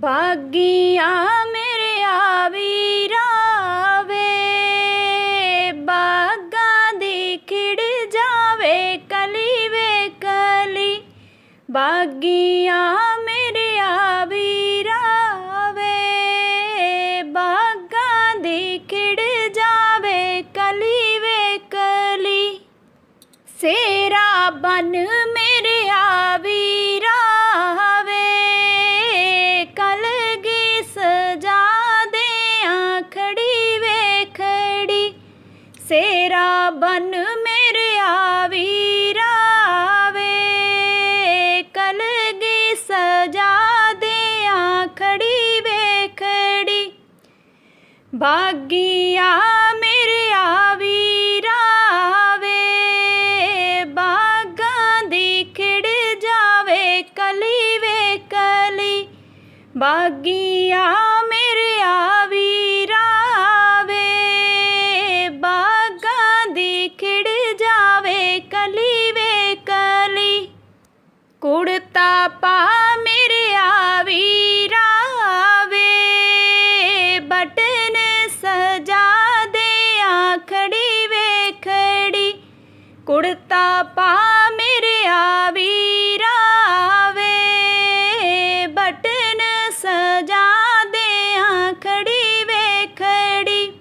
ਬਾਗੀਆਂ ਮੇਰੇ ਆਵੀਰਾ ਵੇ ਬਾਗਾ ਦੀ ਖਿੜ ਜਾਵੇ ਕਲੀ ਵੇ ਕਲੀ। ਬਾਗੀਆਂ ਮੇਰੇ ਆਵੀਰਾ ਵੇ ਬਾਗਾ ਦੀ ਖਿੜ ਜਾਵੇ ਕਲੀ ਵੇ ਕਲੀ। ਸੇਰਾ ਬਨ ਮੇਰੇ ਆਵੀਰਾ ਬਨ ਮੇਰੇ ਵੀਰਾਵੇ ਵੇ ਕਲਗੀ ਸਜਾ ਦੇ ਆਖੜੀ ਵੇ ਖੜੀ ਬਾਗੀਆ ਮੇਰੇ ਆਵੀਰਾ ਵੇ ਬਾਗਾਂ ਦੀ ਖਿੜ ਜਾਵੇ ਕਲੀ ਵੇ ਕਲੀ ਬਾਗੀਆ ਮੇਰੇ ਵੇ ਬਟਨ ਸਜਾ ਦੇ ਆਖੜੀ ਵੇ ਕੁੜਤਾ ਪਾ ਮੇਰੇ ਆਵੀਰਾ ਵੇ ਬਟਨ ਸਜਾ ਦੇ ਆਖੜੀ ਵੇ ਖੜੀ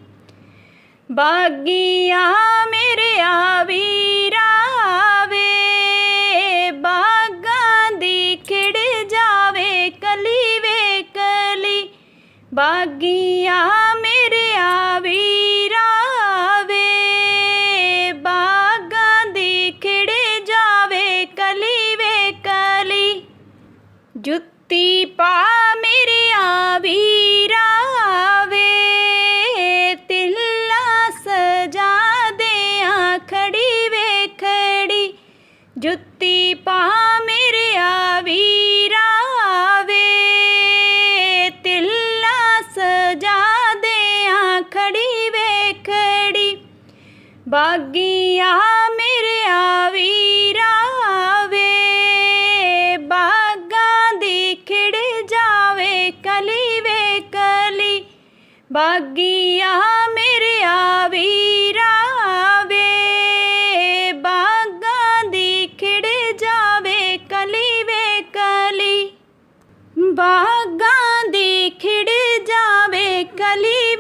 ਬਾਗੀਆਂ ਬਾਗੀਆਂ ਮੇਰੇ ਆਵੀਰਾ ਵੇ, ਬਾਗਾਂ ਦੀ ਖਿੜ ਜਾਵੇ ਕਲੀ ਵੇ ਕਲੀ। ਜੁੱਤੀ ਪਾ ਮੇਰੇ ਆਵੀਰਾ ਵੇ, ਤਿੱਲਾ ਸਜਾ ਦੇ ਖੜੀ ਵੇ ਖੜੀ। ਜੁੱਤੀ ਪਾ ਬਾਗੀਆਂ ਮੇਰਿਆ ਵੀਰਾ ਵੇ ਬਾਗਾਂ ਦੀ ਖਿੜ ਜਾਵੇ, ਕਲੀ ਵੇ ਕਲੀ। ਬਾਗੀਆਂ ਮੇਰਿਆ ਵੀਰਾ ਵੇ ਬਾਗਾਂ ਦੀ ਖਿੜ ਜਾਵੇ, ਕਲੀ ਵੇ ਕਲੀ। ਬਾਗਾਂ ਦੀ ਖਿੜ ਜਾਵੇ, ਕਲੀ